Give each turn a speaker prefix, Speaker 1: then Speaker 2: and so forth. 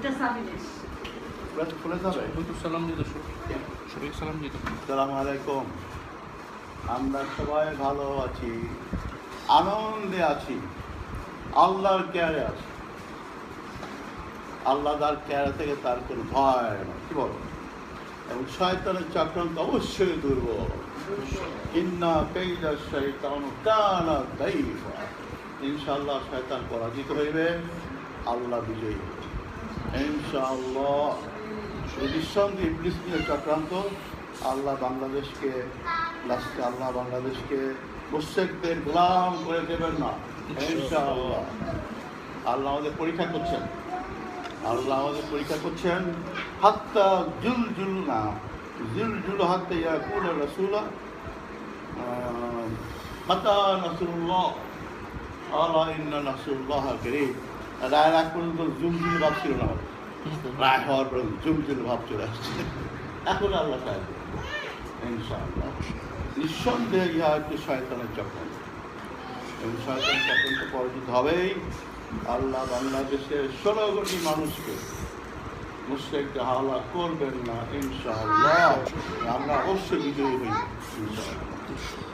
Speaker 1: এটা সাবিনেশ।
Speaker 2: খুলে- খুলে যাবে?
Speaker 3: সালাম দিত সবাইকে সালাম দিত
Speaker 2: সালাম আলাইকুম। আমরা সবাই ভালো আছি আনন্দে আছি আল্লাহর কেয়ারে আছি। আল্লাহ তার কেয়ারে থেকে তার কোনো ভয় কি বলো? এবং শয়তানের চক্রান্ত অবশ্যই দুর্বল। ইন্না কেইদা শয়তান কানা দাইফা। ইনশাআল্লাহ শয়তান পরাজিত হইবে আল্লাহ বিজয়ী হবে ইনশাআল্লাহ। নিঃসন্দেহে ইবলিস নিয়ে চক্রান্ত আল্লাহ বাংলাদেশকে, লাস্টে আল্লাহ বাংলাদেশকে মুশেকদের গোলাম করে দেবেন না। ইনশাআল্লাহ। আল্লাহ আমাদের পরীক্ষা করছেন। আল্লাহ আমাদের পরীক্ষা করছেন, হাত্তা জুল জুল না জুল জুল হাত্তা ইয়াকুল রসুলা হাত্তা নাসরুল্লাহ আল্লাহ ইন্না নাসরুল্লাহ করিম রায় রাগ পর্যন্ত জুল ভাব ছিল না। রায় হওয়ার পর জুল ভাব চলে আসছে। এখন আল্লাহ সাহায্য ইনশাআল্লাহ। নিঃসন্দেহে ইহা একটি শয়তানের চক্রান্ত এবং শয়তানের তো পরাজিত হবেই। আল্লাহ বাংলাদেশের ষোলো কোটি মানুষকে মুসলিমকে হাওলা করবেন না ইনশাআল্লাহ। আমরা অবশ্যই বিজয়ী হই ইনশাআল্লাহ।